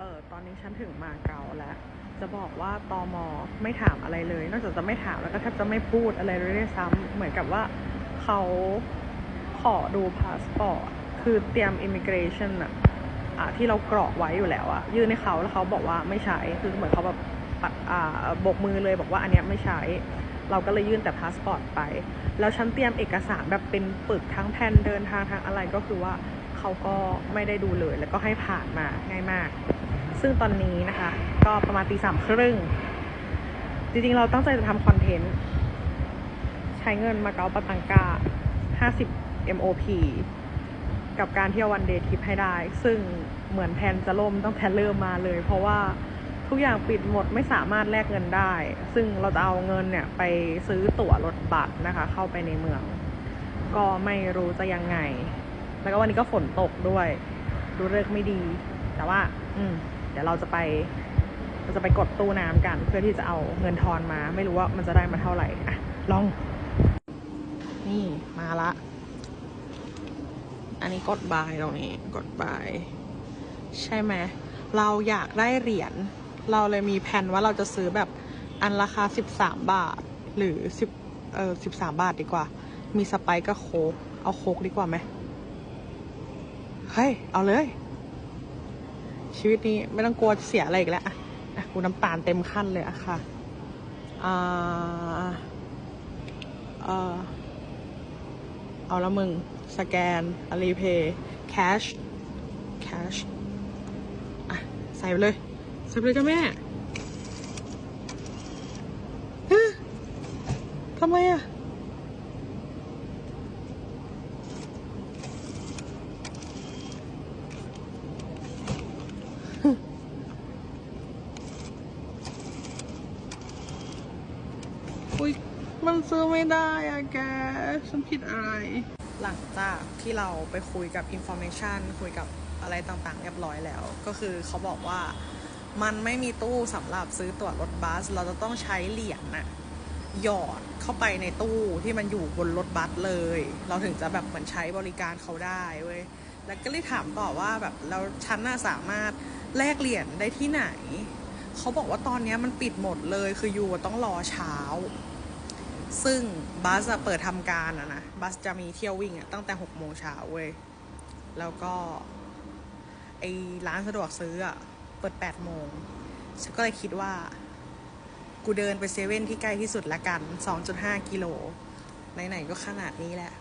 เออตอนนี้ฉันถึงมาเกาแล้ว จะบอกว่าตอมอไม่ถามอะไรเลย นอกจากจะไม่ถามแล้วก็แทบจะไม่พูดอะไรเลยด้วยซ้ำเหมือนกับว่าเขาขอดูพาสปอร์ต คือเตรียมอิมิเกรชันอะอะที่เรากรอกไว้อยู่แล้วอะยื่นให้เขาแล้วเขาบอกว่าไม่ใช้ คือเหมือนเขาแบบอ่าบกมือเลยบอกว่าอันเนี้ยไม่ใช้ เราก็เลยยื่นแต่พาสปอร์ตไป แล้วฉันเตรียมเอกสารแบบเป็นปึกทั้งแผ่นเดินทางทางอะไรก็คือว่าเขาก็ไม่ได้ดูเลย แล้วก็ให้ผ่านมาง่ายมาก ซึ่งตอนนี้นะคะ ก็ประมาณตีสามครึ่ง จริงๆ เราตั้งใจจะทำคอนเทนต์ ใช้เงินมาเก๊าปาตังกา 50 MOP กับการเที่ยววันเดย์ทริปให้ได้ ซึ่งเหมือนแผนจะล่มตั้งแต่เริ่มมาเลย เพราะว่าทุกอย่างปิดหมดไม่สามารถแลกเงินได้ ซึ่งเราจะเอาเงินเนี่ยไปซื้อตั๋วรถบัสนะคะ เข้าไปในเมือง ก็ไม่รู้จะยังไง แล้วก็วันนี้ก็ฝนตกด้วย ดูเลิกไม่ดี แต่ว่า อืม เดี๋ยวเราจะไปเราจะไปกดตู้น้ำกัน เพื่อที่จะเอาเงินทอนมา ไม่รู้ว่ามันจะได้มาเท่าไหร่อะลอง นี่มาละ อันนี้กดบายตรงนี้กดบาย ใช่ไหมเราอยากได้เหรียญเราเลยมีแผนว่าเราจะซื้อแบบอันราคาสิบสามบาท หรือสิบเออสิบสามบาทดีกว่า มีสไปกับโคกเอาโคกดีกว่าไหมเฮ้ย เอาเลย ชีวิตนี้ไม่ต้องกลัวเสียอะไรอีกแล้วอะอะกูน้ำตาลเต็มขั้นเลยอะค่ะอ่าเออเอาละมึง สแกนอลีเพย์แคชแคชอะ ใส่ไปเลย ใส่ไปเลยจ้าแม่ทำไมอะ อุ้ย มันซื้อไม่ได้อะแก ฉันผิดอะไร หลังจากที่เราไปคุยกับ Information คุยกับอะไรต่างๆ เรียบร้อยแล้ว ก็คือเขาบอกว่ามันไม่มีตู้สำหรับซื้อตั๋วรถบัส เราจะต้องใช้เหรียญน่ะหยอดเข้าไปในตู้ที่มันอยู่บนรถบัสเลย เราถึงจะแบบเหมือนใช้บริการเขาได้เว้ย แล้วก็เลยถามต่อว่าแบบแล้วฉันน่ะสามารถแลกเหรียญได้ที่ไหน เขาบอกว่าตอนนี้มันปิดหมดเลย คืออยู่ต้องรอเช้า ซึ่งบัสอะเปิดทำการอะนะบัสจะมีเที่ยววิ่งอะตั้งแต่หกโมงเช้าเว้ย แล้วก็ ไอร้านสะดวกซื้ออะเปิดแปดโมงฉันก็เลยคิดว่า กูเดินไปเซเว่นที่ใกล้ที่สุดละกัน 2.5 กิโล ไหนๆก็ขนาดนี้แหละ